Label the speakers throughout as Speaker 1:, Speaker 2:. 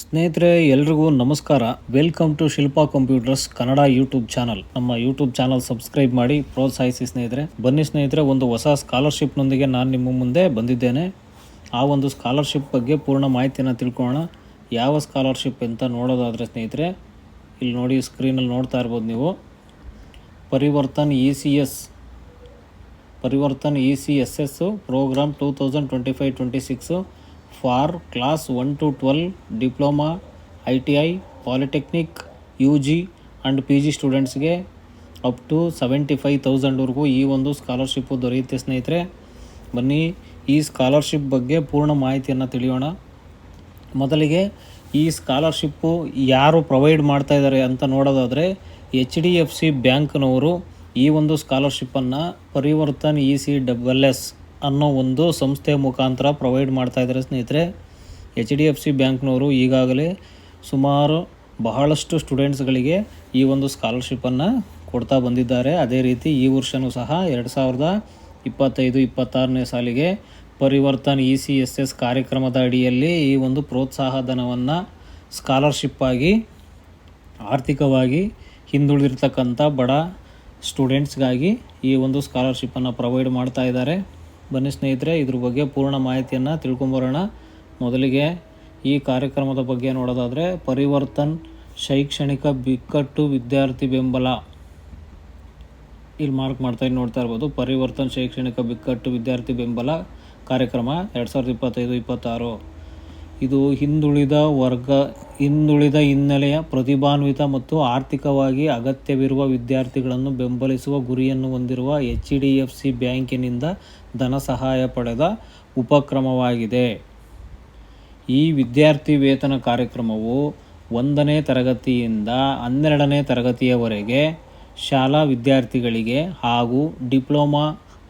Speaker 1: ಸ್ನೇಹಿತರೆ, ಎಲ್ರಿಗೂ ನಮಸ್ಕಾರ. Welcome to Shilpa computers Kannada YouTube channel ನಮ್ಮ ಯೂಟ್ಯೂಬ್ ಚಾನಲ್ ಸಬ್ಸ್ಕ್ರೈಬ್ ಮಾಡಿ, ಪ್ರೋತ್ಸಾಹಿಸಿ ಸ್ನೇಹಿತರೆ. ಬನ್ನಿ ಸ್ನೇಹಿತರೆ, ಒಂದು ಹೊಸ ಸ್ಕಾಲರ್ಶಿಪ್ನೊಂದಿಗೆ ನಾನು ನಿಮ್ಮ ಮುಂದೆ ಬಂದಿದ್ದೇನೆ. ಆ ಒಂದು ಸ್ಕಾಲರ್ಶಿಪ್ ಬಗ್ಗೆ ಪೂರ್ಣ ಮಾಹಿತಿಯನ್ನು ತಿಳ್ಕೊಳ್ಳೋಣ. ಯಾವ ಸ್ಕಾಲರ್ಶಿಪ್ ಅಂತ ನೋಡೋದಾದರೆ ಸ್ನೇಹಿತರೆ, ಇಲ್ಲಿ ನೋಡಿ ಸ್ಕ್ರೀನಲ್ಲಿ ನೋಡ್ತಾ ಇರ್ಬೋದು ನೀವು. Parivartan E C S Parivartan E C S S program two thousand twenty five twenty six for class one to twelve, diploma, I T I, polytechnic, U G and P G ಸ್ಟೂಡೆಂಟ್ಸ್ಗೆ up to seventy five ತೌಸಂಡ್ವರೆಗೂ ಈ ಒಂದು scholarship ದೊರೆಯುತ್ತೆ ಸ್ನೇಹಿತರೆ. ಬನ್ನಿ, ಈ scholarship ಬಗ್ಗೆ ಪೂರ್ಣ ಮಾಹಿತಿಯನ್ನು ತಿಳಿಯೋಣ. ಮೊದಲಿಗೆ ಈ ಸ್ಕಾಲರ್ಶಿಪ್ಪು ಯಾರು ಪ್ರೊವೈಡ್ ಮಾಡ್ತಾ ಇದ್ದಾರೆ ಅಂತ ನೋಡೋದಾದರೆ ಎಚ್ ಡಿ ಎಫ್ ಸಿ ಬ್ಯಾಂಕ್ನವರು ಈ ಒಂದು ಸ್ಕಾಲರ್ಶಿಪ್ಪನ್ನು Parivartan E C double S ಅನ್ನೋ ಒಂದು ಸಂಸ್ಥೆಯ ಮುಖಾಂತರ ಪ್ರೊವೈಡ್ ಮಾಡ್ತಾ ಇದ್ದಾರೆ ಸ್ನೇಹಿತರೆ. ಎಚ್ ಡಿ ಎಫ್ ಸಿ ಬ್ಯಾಂಕ್ನವರು ಈಗಾಗಲೇ ಸುಮಾರು ಬಹಳಷ್ಟು ಸ್ಟೂಡೆಂಟ್ಸ್ಗಳಿಗೆ ಈ ಒಂದು ಸ್ಕಾಲರ್ಶಿಪ್ಪನ್ನು ಕೊಡ್ತಾ ಬಂದಿದ್ದಾರೆ. ಅದೇ ರೀತಿ ಈ ವರ್ಷವೂ ಸಹ ಎರಡು ಸಾವಿರದ ಇಪ್ಪತ್ತೈದು, ಇಪ್ಪತ್ತಾರನೇ ಸಾಲಿಗೆ Parivartan E C S S ಕಾರ್ಯಕ್ರಮದ ಅಡಿಯಲ್ಲಿ ಈ ಒಂದು ಪ್ರೋತ್ಸಾಹ ಧನವನ್ನು ಸ್ಕಾಲರ್ಶಿಪ್ಪಾಗಿ ಆರ್ಥಿಕವಾಗಿ ಹಿಂದುಳಿದಿರ್ತಕ್ಕಂಥ ಬಡ ಸ್ಟೂಡೆಂಟ್ಸ್ಗಾಗಿ ಈ ಒಂದು ಸ್ಕಾಲರ್ಶಿಪ್ಪನ್ನು ಪ್ರೊವೈಡ್ ಮಾಡ್ತಾ ಇದ್ದಾರೆ. ಬನ್ನಿ ಸ್ನೇಹಿತರೆ, ಇದ್ರ ಬಗ್ಗೆ ಪೂರ್ಣ ಮಾಹಿತಿಯನ್ನು ತಿಳ್ಕೊಂಬರೋಣ. ಮೊದಲಿಗೆ ಈ ಕಾರ್ಯಕ್ರಮದ ಬಗ್ಗೆ ನೋಡೋದಾದರೆ, ಪರಿವರ್ತನ್ ಶೈಕ್ಷಣಿಕ ಬಿಕ್ಕಟ್ಟು ವಿದ್ಯಾರ್ಥಿ ಬೆಂಬಲ. ಇಲ್ಲಿ ಮಾರ್ಕ್ ಮಾಡ್ತಾ ನೋಡ್ತಾ ಇರ್ಬೋದು. ಪರಿವರ್ತನ್ ಶೈಕ್ಷಣಿಕ ಬಿಕ್ಕಟ್ಟು ವಿದ್ಯಾರ್ಥಿ ಬೆಂಬಲ ಕಾರ್ಯಕ್ರಮ ಎರಡು ಸಾವಿರದ ಇಪ್ಪತ್ತೈದು, ಇಪ್ಪತ್ತಾರು. ಇದು ಹಿಂದುಳಿದ ವರ್ಗ, ಹಿಂದುಳಿದ ಹಿನ್ನೆಲೆಯ ಪ್ರತಿಭಾನ್ವಿತ ಮತ್ತು ಆರ್ಥಿಕವಾಗಿ ಅಗತ್ಯವಿರುವ ವಿದ್ಯಾರ್ಥಿಗಳನ್ನು ಬೆಂಬಲಿಸುವ ಗುರಿಯನ್ನು ಹೊಂದಿರುವ ಎಚ್ ಡಿ ಎಫ್ ಸಿ ಬ್ಯಾಂಕಿನಿಂದ ಧನ ಸಹಾಯ ಪಡೆದ ಉಪಕ್ರಮವಾಗಿದೆ. ಈ ವಿದ್ಯಾರ್ಥಿ ವೇತನ ಕಾರ್ಯಕ್ರಮವು ಒಂದನೇ ತರಗತಿಯಿಂದ ಹನ್ನೆರಡನೇ ತರಗತಿಯವರೆಗೆ ಶಾಲಾ ವಿದ್ಯಾರ್ಥಿಗಳಿಗೆ ಹಾಗೂ diploma,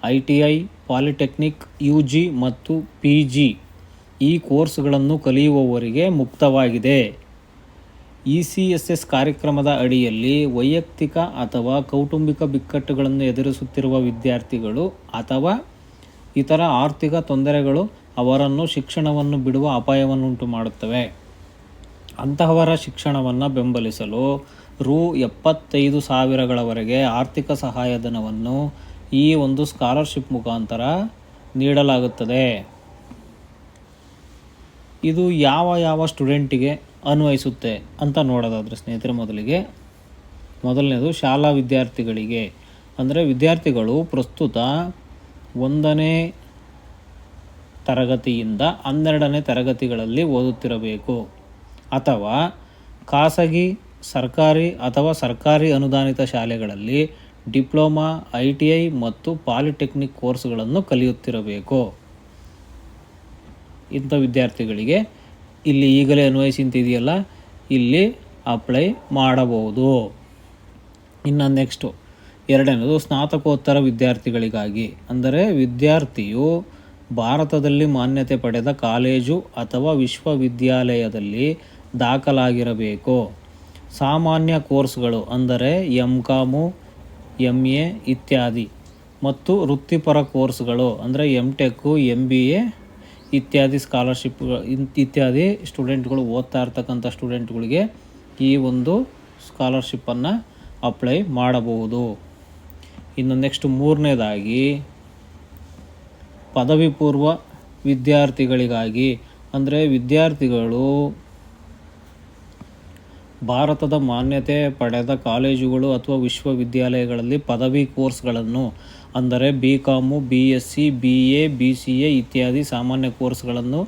Speaker 1: I T I, polytechnic, U G ಮತ್ತು ಪಿ ಜಿ ಈ ಕೋರ್ಸ್ಗಳನ್ನು ಕಲಿಯುವವರಿಗೆ ಮುಕ್ತವಾಗಿದೆ. ಇ ಸಿ ಎಸ್ ಎಸ್ ಕಾರ್ಯಕ್ರಮದ ಅಡಿಯಲ್ಲಿ ವೈಯಕ್ತಿಕ ಅಥವಾ ಕೌಟುಂಬಿಕ ಬಿಕ್ಕಟ್ಟುಗಳನ್ನು ಎದುರಿಸುತ್ತಿರುವ ವಿದ್ಯಾರ್ಥಿಗಳು ಅಥವಾ ಇತರ ಆರ್ಥಿಕ ತೊಂದರೆಗಳು ಅವರನ್ನು ಶಿಕ್ಷಣವನ್ನು ಬಿಡುವ ಅಪಾಯವನ್ನುಂಟು ಮಾಡುತ್ತವೆ. ಅಂತಹವರ ಶಿಕ್ಷಣವನ್ನು ಬೆಂಬಲಿಸಲು ರು ಎಪ್ಪತ್ತೈದು ಸಾವಿರಗಳವರೆಗೆ ಆರ್ಥಿಕ ಸಹಾಯಧನವನ್ನು ಈ ಒಂದು ಸ್ಕಾಲರ್ಶಿಪ್ ಮುಖಾಂತರ ನೀಡಲಾಗುತ್ತದೆ. ಇದು ಯಾವ ಯಾವ ಸ್ಟೂಡೆಂಟಿಗೆ ಅನ್ವಯಿಸುತ್ತೆ ಅಂತ ನೋಡೋದಾದರೆ ಸ್ನೇಹಿತರೆ ಮೊದಲಿಗೆ. ಮೊದಲನೇದು ಶಾಲಾ ವಿದ್ಯಾರ್ಥಿಗಳಿಗೆ. ಅಂದರೆ ವಿದ್ಯಾರ್ಥಿಗಳು ಪ್ರಸ್ತುತ ಒಂದನೇ ತರಗತಿಯಿಂದ ಹನ್ನೆರಡನೇ ತರಗತಿಗಳಲ್ಲಿ ಓದುತ್ತಿರಬೇಕು. ಅಥವಾ ಖಾಸಗಿ, ಸರ್ಕಾರಿ ಅಥವಾ ಸರ್ಕಾರಿ ಅನುದಾನಿತ ಶಾಲೆಗಳಲ್ಲಿ ಡಿಪ್ಲೊಮಾ, ಐ ಟಿ ಐ ಮತ್ತು ಪಾಲಿಟೆಕ್ನಿಕ್ ಕೋರ್ಸ್ಗಳನ್ನು ಕಲಿಯುತ್ತಿರಬೇಕು. ಇಂಥ ವಿದ್ಯಾರ್ಥಿಗಳಿಗೆ ಇಲ್ಲಿ ಈಗಲೇ ಅನ್ವಯಿಸಿ ಇದೆಯಲ್ಲ? ಇಲ್ಲಿ ಅಪ್ಲೈ ಮಾಡಬಹುದು. ಇನ್ನು ನೆಕ್ಸ್ಟು ಎರಡನೇದು ಸ್ನಾತಕೋತ್ತರ ವಿದ್ಯಾರ್ಥಿಗಳಿಗಾಗಿ. ಅಂದರೆ ವಿದ್ಯಾರ್ಥಿಯು ಭಾರತದಲ್ಲಿ ಮಾನ್ಯತೆ ಪಡೆದ ಕಾಲೇಜು ಅಥವಾ ವಿಶ್ವವಿದ್ಯಾಲಯದಲ್ಲಿ ದಾಖಲಾಗಿರಬೇಕು. ಸಾಮಾನ್ಯ ಕೋರ್ಸ್ಗಳು ಅಂದರೆ ಎಂ ಕಾಮು ಎಂ ಎ ಇತ್ಯಾದಿ. ಮತ್ತು ವೃತ್ತಿಪರ ಕೋರ್ಸ್ಗಳು ಅಂದರೆ M tech M B A ಇತ್ಯಾದಿ ಸ್ಕಾಲರ್ಶಿಪ್ ಇತ್ಯಾದಿ ಸ್ಟೂಡೆಂಟ್ಗಳು ಓದ್ತಾ ಇರ್ತಕ್ಕಂಥ ಸ್ಟೂಡೆಂಟ್ಗಳಿಗೆ ಈ ಒಂದು ಸ್ಕಾಲರ್ಶಿಪ್ಪನ್ನು ಅಪ್ಲೈ ಮಾಡಬಹುದು. ಇನ್ನು ನೆಕ್ಸ್ಟ್ ಮೂರನೇದಾಗಿ ಪದವಿ ಪೂರ್ವ ವಿದ್ಯಾರ್ಥಿಗಳಿಗಾಗಿ, ಅಂದರೆ ವಿದ್ಯಾರ್ಥಿಗಳು ಭಾರತದ ಮಾನ್ಯತೆ ಪಡೆದ ಕಾಲೇಜುಗಳು ಅಥವಾ ವಿಶ್ವವಿದ್ಯಾಲಯಗಳಲ್ಲಿ ಪದವಿ ಕೋರ್ಸ್ಗಳನ್ನು ಅಂದರೆ B com B S C B A B C A ಇತ್ಯಾದಿ ಸಾಮಾನ್ಯ ಕೋರ್ಸ್ಗಳನ್ನು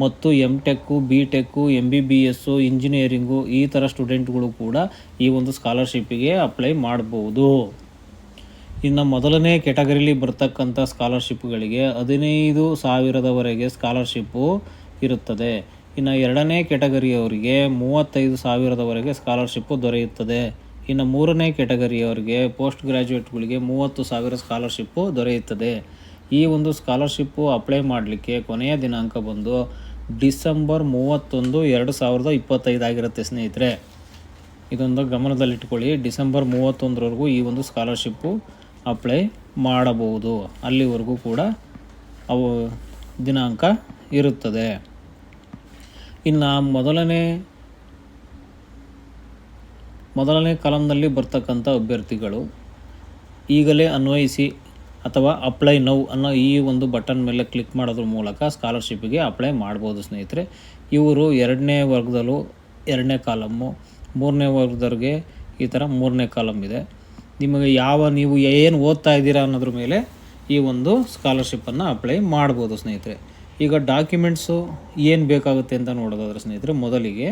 Speaker 1: ಮತ್ತು M tech B tech M B B S engineering ಈ ಥರ ಸ್ಟೂಡೆಂಟ್ಗಳು ಕೂಡ ಈ ಒಂದು ಸ್ಕಾಲರ್ಶಿಪ್ಪಿಗೆ ಅಪ್ಲೈ ಮಾಡಬಹುದು ಇನ್ನು ಮೊದಲನೇ ಕೆಟಗರಿಲಿ ಬರ್ತಕ್ಕಂಥ ಸ್ಕಾಲರ್ಶಿಪ್ಗಳಿಗೆ ಹದಿನೈದು ಸಾವಿರದವರೆಗೆ ಸ್ಕಾಲರ್ಶಿಪ್ಪು ಇರುತ್ತದೆ. ಇನ್ನು ಎರಡನೇ ಕೆಟಗರಿಯವರಿಗೆ ಮೂವತ್ತೈದು ಸಾವಿರದವರೆಗೆ ಸ್ಕಾಲರ್ಶಿಪ್ಪು ದೊರೆಯುತ್ತದೆ. ಇನ್ನು ಮೂರನೇ ಕ್ಯಾಟಗರಿಯವರಿಗೆ ಪೋಸ್ಟ್ ಗ್ರ್ಯಾಜುಯೇಟ್ಗಳಿಗೆ ಮೂವತ್ತು ಸಾವಿರ ಸ್ಕಾಲರ್ಶಿಪ್ಪು ದೊರೆಯುತ್ತದೆ. ಈ ಒಂದು ಸ್ಕಾಲರ್ಶಿಪ್ಪು ಅಪ್ಲೈ ಮಾಡಲಿಕ್ಕೆ ಕೊನೆಯ ದಿನಾಂಕ ಬಂದು ಡಿಸೆಂಬರ್ ಮೂವತ್ತೊಂದು ಎರಡು ಸಾವಿರದ ಇಪ್ಪತ್ತೈದಾಗಿರುತ್ತೆ ಸ್ನೇಹಿತರೆ. ಇದೊಂದು ಗಮನದಲ್ಲಿಟ್ಕೊಳ್ಳಿ, ಡಿಸೆಂಬರ್ ಮೂವತ್ತೊಂದರವರೆಗೂ ಈ ಒಂದು ಸ್ಕಾಲರ್ಶಿಪ್ಪು ಅಪ್ಲೈ ಮಾಡಬಹುದು. ಅಲ್ಲಿವರೆಗೂ ಕೂಡ ಅವು ದಿನಾಂಕ ಇರುತ್ತದೆ. ಇನ್ನು ಮೊದಲನೇ ಮೊದಲನೇ ಕಾಲಮ್ನಲ್ಲಿ ಬರ್ತಕ್ಕಂಥ ಅಭ್ಯರ್ಥಿಗಳು ಈಗಲೇ ಅನ್ವಯಿಸಿ ಅಥವಾ ಅಪ್ಲೈ ನೌ ಅನ್ನೋ ಈ ಒಂದು ಬಟನ್ ಮೇಲೆ ಕ್ಲಿಕ್ ಮಾಡೋದ್ರ ಮೂಲಕ ಸ್ಕಾಲರ್ಶಿಪ್ಗೆ ಅಪ್ಲೈ ಮಾಡ್ಬೋದು ಸ್ನೇಹಿತರೆ. ಇವರು ಎರಡನೇ ವರ್ಗದಲ್ಲೂ ಎರಡನೇ ಕಾಲಮ್ಮು, ಮೂರನೇ ವರ್ಗದವ್ರಿಗೆ ಈ ಥರ ಮೂರನೇ ಕಾಲಮ್ ಇದೆ. ನಿಮಗೆ ಯಾವ ನೀವು ಏನು ಓದ್ತಾ ಇದ್ದೀರಾ ಅನ್ನೋದ್ರ ಮೇಲೆ ಈ ಒಂದು ಸ್ಕಾಲರ್ಶಿಪ್ಪನ್ನು ಅಪ್ಲೈ ಮಾಡ್ಬೋದು ಸ್ನೇಹಿತರೆ. ಈಗ ಡಾಕ್ಯುಮೆಂಟ್ಸು ಏನು ಬೇಕಾಗುತ್ತೆ ಅಂತ ನೋಡೋದಾದ್ರೆ ಸ್ನೇಹಿತರೆ, ಮೊದಲಿಗೆ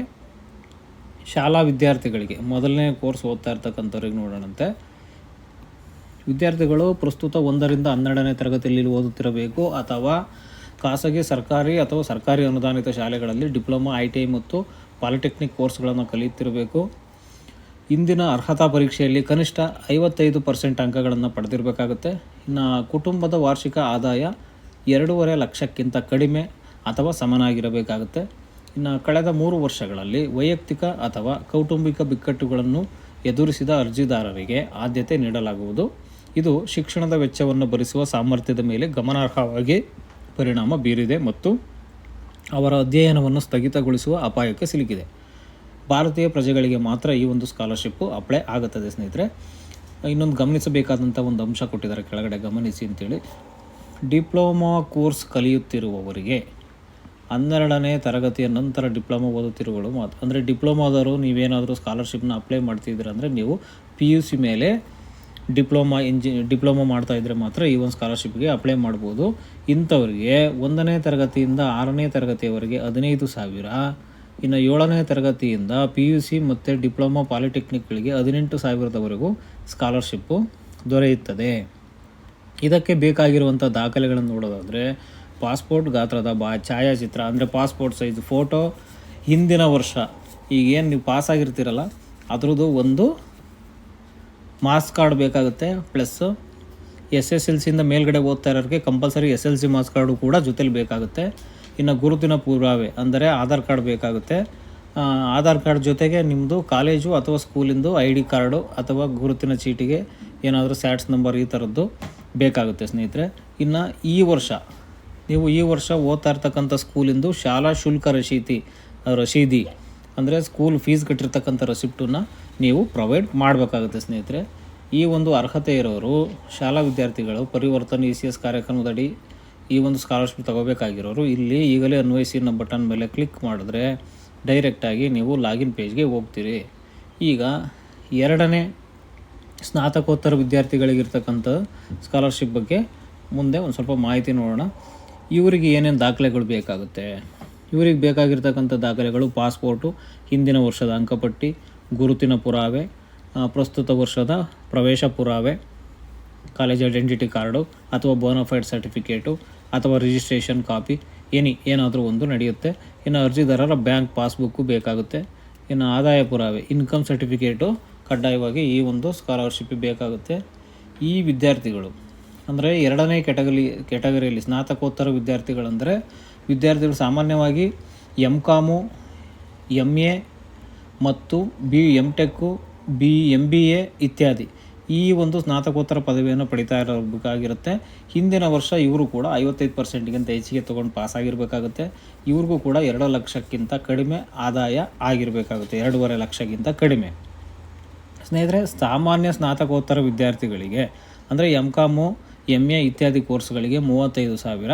Speaker 1: ಶಾಲಾ ವಿದ್ಯಾರ್ಥಿಗಳಿಗೆ, ಮೊದಲನೇ ಕೋರ್ಸ್ ಓದ್ತಾ ಇರ್ತಕ್ಕಂಥವ್ರಿಗೆ ನೋಡೋಣಂತೆ. ವಿದ್ಯಾರ್ಥಿಗಳು ಪ್ರಸ್ತುತ ಒಂದರಿಂದ ಹನ್ನೆರಡನೇ ತರಗತಿಯಲ್ಲಿ ಓದುತ್ತಿರಬೇಕು ಅಥವಾ ಖಾಸಗಿ, ಸರ್ಕಾರಿ ಅಥವಾ ಸರ್ಕಾರಿ ಅನುದಾನಿತ ಶಾಲೆಗಳಲ್ಲಿ ಡಿಪ್ಲೊಮಾ, ಐ ಟಿ ಐ ಮತ್ತು ಪಾಲಿಟೆಕ್ನಿಕ್ ಕೋರ್ಸ್ಗಳನ್ನು ಕಲಿಯುತ್ತಿರಬೇಕು. ಇಂದಿನ ಅರ್ಹತಾ ಪರೀಕ್ಷೆಯಲ್ಲಿ ಕನಿಷ್ಠ ಐವತ್ತೈದು ಪರ್ಸೆಂಟ್ ಅಂಕಗಳನ್ನು ಪಡೆದಿರಬೇಕಾಗುತ್ತೆ. ಇನ್ನು ಕುಟುಂಬದ ವಾರ್ಷಿಕ ಆದಾಯ ಎರಡೂವರೆ ಲಕ್ಷಕ್ಕಿಂತ ಕಡಿಮೆ ಅಥವಾ ಸಮನಾಗಿರಬೇಕಾಗುತ್ತೆ. ಇನ್ನು ಕಳೆದ ಮೂರು ವರ್ಷಗಳಲ್ಲಿ ವೈಯಕ್ತಿಕ ಅಥವಾ ಕೌಟುಂಬಿಕ ಬಿಕ್ಕಟ್ಟುಗಳನ್ನು ಎದುರಿಸಿದ ಅರ್ಜಿದಾರರಿಗೆ ಆದ್ಯತೆ ನೀಡಲಾಗುವುದು. ಇದು ಶಿಕ್ಷಣದ ವೆಚ್ಚವನ್ನು ಭರಿಸುವ ಸಾಮರ್ಥ್ಯದ ಮೇಲೆ ಗಮನಾರ್ಹವಾಗಿ ಪರಿಣಾಮ ಬೀರಿದೆ ಮತ್ತು ಅವರ ಅಧ್ಯಯನವನ್ನು ಸ್ಥಗಿತಗೊಳಿಸುವ ಅಪಾಯಕ್ಕೆ ಸಿಲುಕಿದೆ. ಭಾರತೀಯ ಪ್ರಜೆಗಳಿಗೆ ಮಾತ್ರ ಈ ಒಂದು ಸ್ಕಾಲರ್ಶಿಪ್ಪು ಅಪ್ಲೈ ಆಗುತ್ತದೆ ಸ್ನೇಹಿತರೆ. ಇನ್ನೊಂದು ಗಮನಿಸಬೇಕಾದಂಥ ಒಂದು ಅಂಶ ಕೊಟ್ಟಿದ್ದಾರೆ. ಕೆಳಗಡೆ ಗಮನಿಸಿ ಅಂತೇಳಿ. ಡಿಪ್ಲೊಮಾ ಕೋರ್ಸ್ ಕಲಿಯುತ್ತಿರುವವರಿಗೆ ಹನ್ನೆರಡನೇ ತರಗತಿಯ ನಂತರ ಡಿಪ್ಲೊಮಾ ಓದುತ್ತಿರುವವರು ಮಾತ್ರ. ಅಂದರೆ ಡಿಪ್ಲೊಮಾದವರು ನೀವೇನಾದರೂ ಸ್ಕಾಲರ್ಶಿಪ್ನ ಅಪ್ಲೈ ಮಾಡ್ತಿದ್ದೀರಾ ಅಂದರೆ ನೀವು ಪಿ ಯು ಸಿ ಮೇಲೆ ಡಿಪ್ಲೊಮಾ ಇಂಜಿ, ಡಿಪ್ಲೊಮಾ ಮಾಡ್ತಾ ಇದ್ದರೆ ಮಾತ್ರ ಈ ಒಂದು ಸ್ಕಾಲರ್ಶಿಪ್ಗೆ ಅಪ್ಲೈ ಮಾಡ್ಬೋದು. ಇಂಥವ್ರಿಗೆ ಒಂದನೇ ತರಗತಿಯಿಂದ ಆರನೇ ತರಗತಿಯವರೆಗೆ ಹದಿನೈದು ಸಾವಿರ, ಇನ್ನು ಏಳನೇ ತರಗತಿಯಿಂದ ಪಿ ಯು ಸಿ ಮತ್ತು ಡಿಪ್ಲೊಮಾ ಪಾಲಿಟೆಕ್ನಿಕ್ಗಳಿಗೆ ಹದಿನೆಂಟು ಸಾವಿರದವರೆಗೂ ಸ್ಕಾಲರ್ಶಿಪ್ಪು ದೊರೆಯುತ್ತದೆ. ಇದಕ್ಕೆ ಬೇಕಾಗಿರುವಂಥ ದಾಖಲೆಗಳನ್ನು ನೋಡೋದಾದರೆ ಪಾಸ್ಪೋರ್ಟ್ ಗಾತ್ರದ ಬಾ ಛಾಯಾಚಿತ್ರ, ಅಂದರೆ ಪಾಸ್ಪೋರ್ಟ್ ಸೈಜ್ ಫೋಟೋ ಹಿಂದಿನ ವರ್ಷ. ಈಗೇನು ನೀವು ಪಾಸ್ ಆಗಿರ್ತೀರಲ್ಲ, ಅದ್ರದ್ದು ಒಂದು ಮಾಸ್ ಕಾರ್ಡ್ ಬೇಕಾಗುತ್ತೆ ಪ್ಲಸ್ ಎಸ್ ಎಸ್ ಎಲ್ ಸಿಯಿಂದ ಮೇಲ್ಗಡೆ ಓದ್ತಾ ಇರೋರಿಗೆ compulsory S L C marks card ಕೂಡ ಜೊತೇಲಿ ಬೇಕಾಗುತ್ತೆ. ಇನ್ನು ಗುರುತಿನ ಪುರಾವೆ, ಅಂದರೆ ಆಧಾರ್ ಕಾರ್ಡ್ ಬೇಕಾಗುತ್ತೆ. ಆಧಾರ್ ಕಾರ್ಡ್ ಜೊತೆಗೆ ನಿಮ್ಮದು ಕಾಲೇಜು ಅಥವಾ ಸ್ಕೂಲಿಂದು ಐ ಡಿ ಕಾರ್ಡು ಅಥವಾ ಗುರುತಿನ ಚೀಟಿಗೆ ಏನಾದರೂ ಸ್ಯಾಟ್ಸ್ ನಂಬರ್ ಈ ಥರದ್ದು ಬೇಕಾಗುತ್ತೆ ಸ್ನೇಹಿತರೆ. ಇನ್ನು ಈ ವರ್ಷ ನೀವು ಈ ವರ್ಷ ಓದ್ತಾ ಇರ್ತಕ್ಕಂಥ ಸ್ಕೂಲಿಂದು ಶಾಲಾ ಶುಲ್ಕ ರಶೀತಿ ರಶೀದಿ, ಅಂದರೆ ಸ್ಕೂಲ್ ಫೀಸ್ ಕಟ್ಟಿರ್ತಕ್ಕಂಥ ರೆಸಿಪ್ಟನ್ನು ನೀವು ಪ್ರೊವೈಡ್ ಮಾಡಬೇಕಾಗುತ್ತೆ ಸ್ನೇಹಿತರೆ. ಈ ಒಂದು ಅರ್ಹತೆ ಇರೋರು, ಶಾಲಾ ವಿದ್ಯಾರ್ಥಿಗಳು, ಪರಿವರ್ತನೆ ಇ ಸಿ ಎಸ್ ಕಾರ್ಯಕ್ರಮದಡಿ ಈ ಒಂದು ಸ್ಕಾಲರ್ಶಿಪ್ ತಗೋಬೇಕಾಗಿರೋರು, ಇಲ್ಲಿ ಈಗಲೇ ಅನ್ವಯಿಸಿ ಅನ್ನೋ ಬಟನ್ ಮೇಲೆ ಕ್ಲಿಕ್ ಮಾಡಿದ್ರೆ ಡೈರೆಕ್ಟಾಗಿ ನೀವು ಲಾಗಿನ್ ಪೇಜ್ಗೆ ಹೋಗ್ತೀರಿ. ಈಗ ಎರಡನೇ ಸ್ನಾತಕೋತ್ತರ ವಿದ್ಯಾರ್ಥಿಗಳಿಗಿರ್ತಕ್ಕಂಥ ಸ್ಕಾಲರ್ಶಿಪ್ ಬಗ್ಗೆ ಮುಂದೆ ಒಂದು ಸ್ವಲ್ಪ ಮಾಹಿತಿ ನೋಡೋಣ. ಇವರಿಗೆ ಏನೇನು ದಾಖಲೆಗಳು ಬೇಕಾಗುತ್ತೆ? ಇವರಿಗೆ ಬೇಕಾಗಿರ್ತಕ್ಕಂಥ ದಾಖಲೆಗಳು, ಪಾಸ್ಪೋರ್ಟು, ಹಿಂದಿನ ವರ್ಷದ ಅಂಕಪಟ್ಟಿ, ಗುರುತಿನ ಪುರಾವೆ ಪ್ರಸ್ತುತ ವರ್ಷದ ಪ್ರವೇಶ ಪುರಾವೆ, ಕಾಲೇಜ್ ಐಡೆಂಟಿಟಿ ಕಾರ್ಡು, ಅಥವಾ ಬೋನಫೈಡ್ ಸರ್ಟಿಫಿಕೇಟು ಅಥವಾ ರಿಜಿಸ್ಟ್ರೇಷನ್ ಕಾಪಿ ಏನಿ, ಏನಾದರೂ ಒಂದು ನಡೆಯುತ್ತೆ. ಇನ್ನು ಅರ್ಜಿದಾರರ ಬ್ಯಾಂಕ್ ಪಾಸ್ಬುಕ್ಕು ಬೇಕಾಗುತ್ತೆ. ಇನ್ನು ಆದಾಯ ಪುರಾವೆ ಇನ್ಕಮ್ ಸರ್ಟಿಫಿಕೇಟು ಕಡ್ಡಾಯವಾಗಿ ಈ ಒಂದು ಸ್ಕಾಲರ್ಶಿಪ್ ಬೇಕಾಗುತ್ತೆ. ಈ ವಿದ್ಯಾರ್ಥಿಗಳು ಅಂದರೆ ಎರಡನೇ ಕೆಟಗರಿ ಕೆಟಗರಿಯಲ್ಲಿ ಸ್ನಾತಕೋತ್ತರ ವಿದ್ಯಾರ್ಥಿಗಳಂದರೆ ವಿದ್ಯಾರ್ಥಿಗಳು ಸಾಮಾನ್ಯವಾಗಿ ಎಂ ಕಾಮು ಎಂ ಎ ಮತ್ತು B M tech B M B A ಇತ್ಯಾದಿ. ಈ ಒಂದು ಸ್ನಾತಕೋತ್ತರ ಪದವಿಯನ್ನು ಪಡಿತಾ ಇರಬೇಕಾಗಿರುತ್ತೆ. ಹಿಂದಿನ ವರ್ಷ ಇವರು ಕೂಡ ಐವತ್ತೈದು ಪರ್ಸೆಂಟ್ಗಿಂತ ಹೆಚ್ಚಿಗೆ ತೊಗೊಂಡು ಪಾಸ್ ಆಗಿರಬೇಕಾಗುತ್ತೆ ಇವ್ರಿಗೂ ಕೂಡ ಎರಡು ಲಕ್ಷಕ್ಕಿಂತ ಕಡಿಮೆ ಆದಾಯ ಆಗಿರಬೇಕಾಗುತ್ತೆ. ಎರಡೂವರೆ ಲಕ್ಷಕ್ಕಿಂತ ಕಡಿಮೆ. ಸ್ನೇಹಿತರೆ, ಸಾಮಾನ್ಯ ಸ್ನಾತಕೋತ್ತರ ವಿದ್ಯಾರ್ಥಿಗಳಿಗೆ, ಅಂದರೆ ಎಂ ಕಾಮು ಎಂ ಎ ಇತ್ಯಾದಿ ಕೋರ್ಸ್ಗಳಿಗೆ ಮೂವತ್ತೈದು ಸಾವಿರ.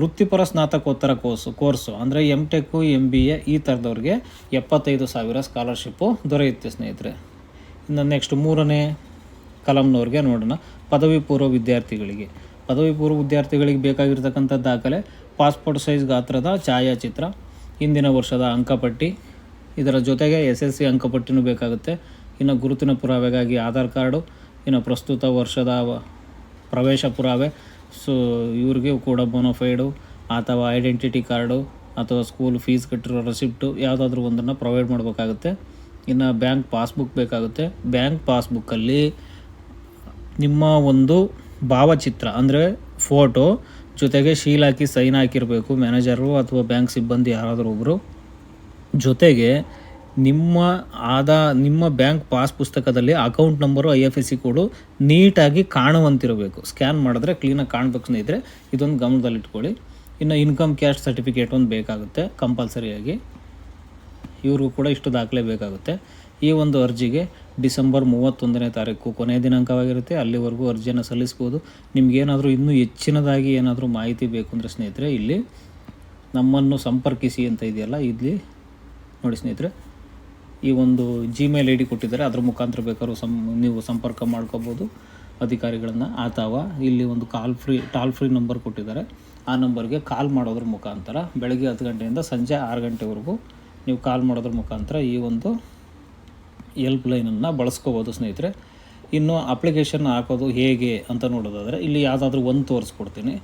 Speaker 1: ವೃತ್ತಿಪರ ಸ್ನಾತಕೋತ್ತರ ಕೋರ್ಸು ಕೋರ್ಸು ಅಂದರೆ M tech M B A ಈ ಥರದವ್ರಿಗೆ ಎಪ್ಪತ್ತೈದು ಸಾವಿರ ಸ್ಕಾಲರ್ಶಿಪ್ಪು ದೊರೆಯುತ್ತೆ ಸ್ನೇಹಿತರೆ. ಇನ್ನು ನೆಕ್ಸ್ಟ್ ಮೂರನೇ ಕಲಂನವ್ರಿಗೆ ನೋಡೋಣ. ಪದವಿ ಪೂರ್ವ ವಿದ್ಯಾರ್ಥಿಗಳಿಗೆ. ಪದವಿ ಪೂರ್ವ ವಿದ್ಯಾರ್ಥಿಗಳಿಗೆ ಬೇಕಾಗಿರ್ತಕ್ಕಂಥ ದಾಖಲೆ, ಪಾಸ್ಪೋರ್ಟ್ ಸೈಜ್ ಗಾತ್ರದ ಛಾಯಾಚಿತ್ರ, ಹಿಂದಿನ ವರ್ಷದ ಅಂಕಪಟ್ಟಿ, ಇದರ ಜೊತೆಗೆ ಎಸ್ ಎಲ್ ಸಿ ಅಂಕಪಟ್ಟಿನೂ ಬೇಕಾಗುತ್ತೆ. ಇನ್ನು ಗುರುತಿನ ಪುರಾವೆಗಾಗಿ ಆಧಾರ್ ಕಾರ್ಡು, ಇನ್ನು ಪ್ರಸ್ತುತ ವರ್ಷದ ಪ್ರವೇಶ ಪುರಾವೆ. ಸೊ ಇವ್ರಿಗೆ ಕೂಡ ಬೊನೊಫೈಡು ಅಥವಾ ಐಡೆಂಟಿಟಿ ಕಾರ್ಡು ಅಥವಾ ಸ್ಕೂಲ್ ಫೀಸ್ ಕಟ್ಟಿರೋ ರೆಸಿಪ್ಟು ಯಾವುದಾದ್ರೂ ಒಂದನ್ನು ಪ್ರೊವೈಡ್ ಮಾಡಬೇಕಾಗುತ್ತೆ. ಇನ್ನು ಬ್ಯಾಂಕ್ ಪಾಸ್ಬುಕ್ ಬೇಕಾಗುತ್ತೆ. ಬ್ಯಾಂಕ್ ಪಾಸ್ಬುಕ್ಕಲ್ಲಿ ನಿಮ್ಮ ಒಂದು ಭಾವಚಿತ್ರ, ಅಂದರೆ ಫೋಟೋ ಜೊತೆಗೆ ಶೀಲ್ ಹಾಕಿ ಸೈನ್ ಹಾಕಿರಬೇಕು ಮ್ಯಾನೇಜರು ಅಥವಾ ಬ್ಯಾಂಕ್ ಸಿಬ್ಬಂದಿ ಯಾರಾದರೂ ಒಬ್ಬರು ಜೊತೆಗೆ ನಿಮ್ಮ ಆದ, ನಿಮ್ಮ ಬ್ಯಾಂಕ್ ಪಾಸ್ ಪುಸ್ತಕದಲ್ಲಿ account number, I F S C code ನೀಟಾಗಿ ಕಾಣುವಂತಿರಬೇಕು. ಸ್ಕ್ಯಾನ್ ಮಾಡಿದ್ರೆ ಕ್ಲೀನಾಗಿ ಕಾಣಬೇಕು ಸ್ನೇಹಿತರೆ ಇದೊಂದು ಗಮನದಲ್ಲಿಟ್ಕೊಳ್ಳಿ. ಇನ್ನು ಇನ್ಕಮ್ ಕ್ಯಾಶ್ ಸರ್ಟಿಫಿಕೇಟ್ ಒಂದು ಬೇಕಾಗುತ್ತೆ, ಕಂಪಲ್ಸರಿಯಾಗಿ. ಇವರು ಕೂಡ ಇಷ್ಟು ದಾಖಲೆ ಬೇಕಾಗುತ್ತೆ. ಈ ಒಂದು ಅರ್ಜಿಗೆ ಡಿಸೆಂಬರ್ ಮೂವತ್ತೊಂದನೇ ತಾರೀಕು ಕೊನೆಯ ದಿನಾಂಕವಾಗಿರುತ್ತೆ. ಅಲ್ಲಿವರೆಗೂ ಅರ್ಜಿಯನ್ನು ಸಲ್ಲಿಸ್ಬೋದು. ನಿಮಗೇನಾದರೂ ಇನ್ನೂ ಹೆಚ್ಚಿನದಾಗಿ ಏನಾದರೂ ಮಾಹಿತಿ ಬೇಕು ಅಂದರೆ ಸ್ನೇಹಿತರೆ, ಇಲ್ಲಿ ನಮ್ಮನ್ನು ಸಂಪರ್ಕಿಸಿ ಅಂತ ಇದೆಯಲ್ಲ, ಇಲ್ಲಿ ನೋಡಿ ಸ್ನೇಹಿತರೆ. ಈ ಒಂದು ಜಿಮೇಲ್ ಐ ಡಿ ಕೊಟ್ಟಿದ್ದಾರೆ. ಅದ್ರ ಮುಖಾಂತರ ಬೇಕಾದ್ರೂ ಸಂ, ನೀವು ಸಂಪರ್ಕ ಮಾಡ್ಕೋಬೋದು ಅಧಿಕಾರಿಗಳನ್ನು. ಅಥವಾ ಇಲ್ಲಿ ಒಂದು call free toll free number ಕೊಟ್ಟಿದ್ದಾರೆ. ಆ ನಂಬರ್ಗೆ ಕಾಲ್ ಮಾಡೋದ್ರ ಮುಖಾಂತರ ಬೆಳಗ್ಗೆ ಹತ್ತು ಗಂಟೆಯಿಂದ ಸಂಜೆ ಆರು ಗಂಟೆವರೆಗೂ ನೀವು ಕಾಲ್ ಮಾಡೋದ್ರ ಮುಖಾಂತರ ಈ ಒಂದು ಎಲ್ಪ್ ಲೈನನ್ನು ಬಳಸ್ಕೋಬೋದು ಸ್ನೇಹಿತರೆ. ಇನ್ನು ಅಪ್ಲಿಕೇಶನ್ ಹಾಕೋದು ಹೇಗೆ ಅಂತ ನೋಡೋದಾದರೆ, ಇಲ್ಲಿ ಯಾವುದಾದ್ರೂ ಒಂದು ತೋರಿಸ್ಕೊಡ್ತೀನಿ.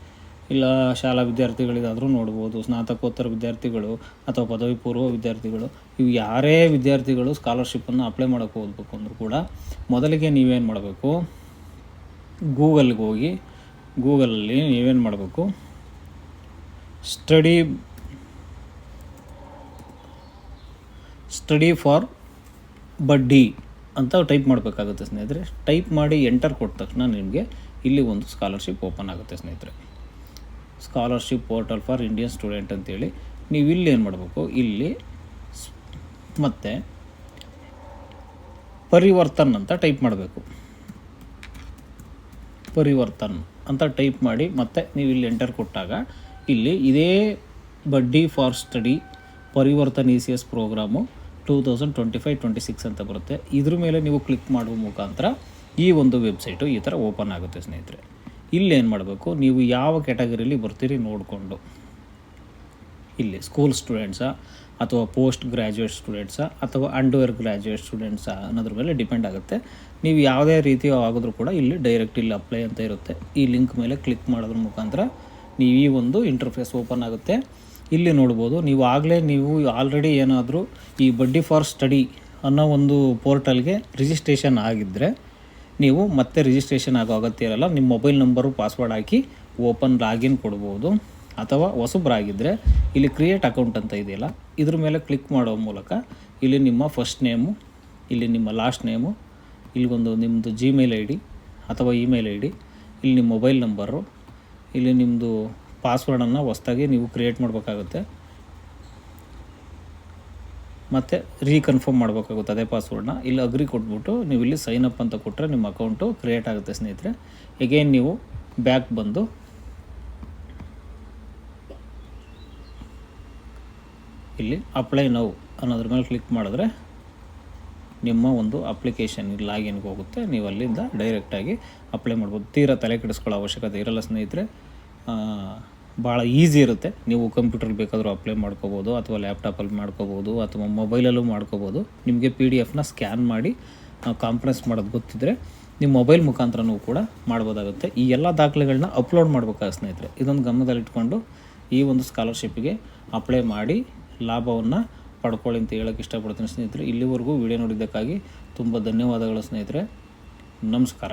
Speaker 1: ಇಲ್ಲ ಶಾಲಾ ವಿದ್ಯಾರ್ಥಿಗಳಿಗಾದರೂ ನೋಡ್ಬೋದು, ಸ್ನಾತಕೋತ್ತರ ವಿದ್ಯಾರ್ಥಿಗಳು ಅಥವಾ ಪದವಿ ಪೂರ್ವ ವಿದ್ಯಾರ್ಥಿಗಳು, ಇವು ಯಾರೇ ವಿದ್ಯಾರ್ಥಿಗಳು ಸ್ಕಾಲರ್ಶಿಪ್ಪನ್ನು ಅಪ್ಲೈ ಮಾಡೋಕ್ಕೆ ಹೋಗ್ಬೇಕು ಅಂದರೂ ಕೂಡ ಮೊದಲಿಗೆ ನೀವೇನು ಮಾಡಬೇಕು? ಗೂಗಲ್ಗೆ ಹೋಗಿ ಗೂಗಲಲ್ಲಿ ನೀವೇನು ಮಾಡಬೇಕು? ಸ್ಟಡಿ ಸ್ಟಡಿ ಫಾರ್ ಬಡ್ಡಿ ಅಂತ ಟೈಪ್ ಮಾಡಬೇಕಾಗುತ್ತೆ ಸ್ನೇಹಿತರೆ. ಟೈಪ್ ಮಾಡಿ ಎಂಟರ್ ಕೊಟ್ಟ ತಕ್ಷಣ ನಿಮಗೆ ಇಲ್ಲಿ ಒಂದು ಸ್ಕಾಲರ್ಶಿಪ್ ಓಪನ್ ಆಗುತ್ತೆ ಸ್ನೇಹಿತರೆ. Scholarship portal for Indian student ಅಂತೇಳಿ. ನೀವು ಇಲ್ಲಿ ಏನು ಮಾಡಬೇಕು? ಇಲ್ಲಿ ಮತ್ತು ಪರಿವರ್ತನ್ ಅಂತ ಟೈಪ್ ಮಾಡಬೇಕು. ಪರಿವರ್ತನ್ ಅಂತ ಟೈಪ್ ಮಾಡಿ ಮತ್ತೆ ನೀವು ಇಲ್ಲಿ ಎಂಟರ್ ಕೊಟ್ಟಾಗ ಇಲ್ಲಿ ಇದೇ buddy for study Parivartan E C S program two thousand twenty five, twenty six ಅಂತ ಬರುತ್ತೆ. ಇದ್ರ ಮೇಲೆ ನೀವು ಕ್ಲಿಕ್ ಮಾಡುವ ಮುಖಾಂತರ ಈ ಒಂದು ವೆಬ್ಸೈಟು ಈ ಥರ ಓಪನ್ ಆಗುತ್ತೆ ಸ್ನೇಹಿತರೆ. ಇಲ್ಲೇನು ಮಾಡಬೇಕು? ನೀವು ಯಾವ ಕ್ಯಾಟಗರಿಲಿ ಬರ್ತೀರಿ ನೋಡಿಕೊಂಡು. ಇಲ್ಲಿ ಸ್ಕೂಲ್ ಸ್ಟೂಡೆಂಟ್ಸಾ ಅಥವಾ ಪೋಸ್ಟ್ ಗ್ರ್ಯಾಜುಯೇಟ್ ಸ್ಟೂಡೆಂಟ್ಸಾ ಅಥವಾ ಅಂಡರ್ ಗ್ರ್ಯಾಜುಯೇಟ್ ಸ್ಟೂಡೆಂಟ್ಸಾ ಅನ್ನೋದ್ರ ಮೇಲೆ ಡಿಪೆಂಡ್ ಆಗುತ್ತೆ. ನೀವು ಯಾವುದೇ ರೀತಿ ಆಗಿದ್ರೂ ಕೂಡ ಇಲ್ಲಿ ಡೈರೆಕ್ಟ್ ಇಲ್ಲಿ ಅಪ್ಲೈ ಅಂತ ಇರುತ್ತೆ. ಈ ಲಿಂಕ್ ಮೇಲೆ ಕ್ಲಿಕ್ ಮಾಡೋದ್ರ ಮುಖಾಂತರ ನೀವು ಈ ಒಂದು ಇಂಟರ್ಫೇಸ್ ಓಪನ್ ಆಗುತ್ತೆ. ಇಲ್ಲಿ ನೋಡ್ಬೋದು, ನೀವು ಆಗಲೇ ನೀವು ಆಲ್ರೆಡಿ ಏನಾದರೂ ಈ ಬಡ್ಡಿ ಫಾರ್ ಸ್ಟಡಿ ಅನ್ನೋ ಒಂದು ಪೋರ್ಟಲ್ಗೆ ರಿಜಿಸ್ಟ್ರೇಷನ್ ಆಗಿದ್ದರೆ ನೀವು ಮತ್ತೆ ರಿಜಿಸ್ಟ್ರೇಷನ್ ಆಗೋ ಅಗತ್ಯ ಇರಲ್ಲ, ನಿಮ್ಮ ಮೊಬೈಲ್ ನಂಬರು ಪಾಸ್ವರ್ಡ್ ಹಾಕಿ ಓಪನ್ ಲಾಗಿನ್ ಕೊಡ್ಬೋದು. ಅಥವಾ ಹೊಸಬ್ರಾಗಿದ್ದರೆ ಇಲ್ಲಿ ಕ್ರಿಯೇಟ್ ಅಕೌಂಟ್ ಅಂತ ಇದೆಯಲ್ಲ, ಇದ್ರ ಮೇಲೆ ಕ್ಲಿಕ್ ಮಾಡೋ ಮೂಲಕ ಇಲ್ಲಿ ನಿಮ್ಮ ಫಸ್ಟ್ ನೇಮು ಇಲ್ಲಿ ನಿಮ್ಮ ಲಾಸ್ಟ್ ನೇಮು ಇಲ್ಲಿ ಒಂದು ನಿಮ್ಮದು ಜಿಮೇಲ್ ಐ ಡಿ ಅಥವಾ ಇಮೇಲ್ ಐ ಡಿ ಇಲ್ಲಿ ನಿಮ್ಮ ಮೊಬೈಲ್ ನಂಬರು ಇಲ್ಲಿ ನಿಮ್ಮದು ಪಾಸ್ವರ್ಡನ್ನು ಹೊಸ್ದಾಗಿ ನೀವು ಕ್ರಿಯೇಟ್ ಮಾಡಬೇಕಾಗುತ್ತೆ. ಮತ್ತು ರೀಕನ್ಫರ್ಮ್ ಮಾಡಬೇಕಾಗುತ್ತೆ ಅದೇ ಪಾಸ್ವರ್ಡ್ನ ಇಲ್ಲಿ ಅಗ್ರಿ ಕೊಟ್ಬಿಟ್ಟು ನೀವು ಇಲ್ಲಿ ಸೈನ್ ಅಪ್ ಅಂತ ಕೊಟ್ಟರೆ ನಿಮ್ಮ ಅಕೌಂಟು ಕ್ರಿಯೇಟ್ ಆಗುತ್ತೆ ಸ್ನೇಹಿತರೆ. ಎಗೇನ್ ನೀವು ಬ್ಯಾಕ್ ಬಂದು ಇಲ್ಲಿ ಅಪ್ಲೈ ನೌ ಅನ್ನೋದ್ರ ಮೇಲೆ ಕ್ಲಿಕ್ ಮಾಡಿದ್ರೆ ನಿಮ್ಮ ಒಂದು ಅಪ್ಲಿಕೇಶನ್ ಲಾಗಿನ್ಗೆ ಹೋಗುತ್ತೆ. ನೀವು ಅಲ್ಲಿಂದ ಡೈರೆಕ್ಟಾಗಿ ಅಪ್ಲೈ ಮಾಡ್ಬೋದು. ತೀರಾ ತಲೆ ಕೆಡಿಸ್ಕೊಳ್ಳೋ ಅವಶ್ಯಕತೆ ಇರಲ್ಲ ಸ್ನೇಹಿತರೆ. ಭಾಳ ಈಸಿ ಇರುತ್ತೆ. ನೀವು ಕಂಪ್ಯೂಟರ್ ಬೇಕಾದರೂ ಅಪ್ಲೈ ಮಾಡ್ಕೋಬೋದು, ಅಥವಾ ಲ್ಯಾಪ್ಟಾಪಲ್ಲಿ ಮಾಡ್ಕೋಬೋದು, ಅಥವಾ ಮೊಬೈಲಲ್ಲೂ ಮಾಡ್ಕೋಬೋದು. ನಿಮಗೆ ಪಿ ಡಿ ಎಫ್ನ ಸ್ಕ್ಯಾನ್ ಮಾಡಿ ಕಾನ್ಫರೆನ್ಸ್ ಮಾಡೋದು ಗೊತ್ತಿದ್ದರೆ ನಿಮ್ಮ ಮೊಬೈಲ್ ಮುಖಾಂತರನೂ ಕೂಡ ಮಾಡ್ಬೋದಾಗುತ್ತೆ. ಈ ಎಲ್ಲ ದಾಖಲೆಗಳನ್ನ ಅಪ್ಲೋಡ್ ಮಾಡಬೇಕಾದ ಸ್ನೇಹಿತರೆ? ಇದೊಂದು ಗಮನದಲ್ಲಿಟ್ಕೊಂಡು ಈ ಒಂದು ಸ್ಕಾಲರ್ಶಿಪ್ಗೆ ಅಪ್ಲೈ ಮಾಡಿ ಲಾಭವನ್ನು ಪಡ್ಕೊಳ್ಳಿ ಅಂತ ಹೇಳೋಕ್ಕೆ ಇಷ್ಟಪಡ್ತೀನಿ ಸ್ನೇಹಿತರೆ. ಇಲ್ಲಿವರೆಗೂ ವಿಡಿಯೋ ನೋಡಿದ್ದಕ್ಕಾಗಿ ತುಂಬ ಧನ್ಯವಾದಗಳು ಸ್ನೇಹಿತರೆ. ನಮಸ್ಕಾರ.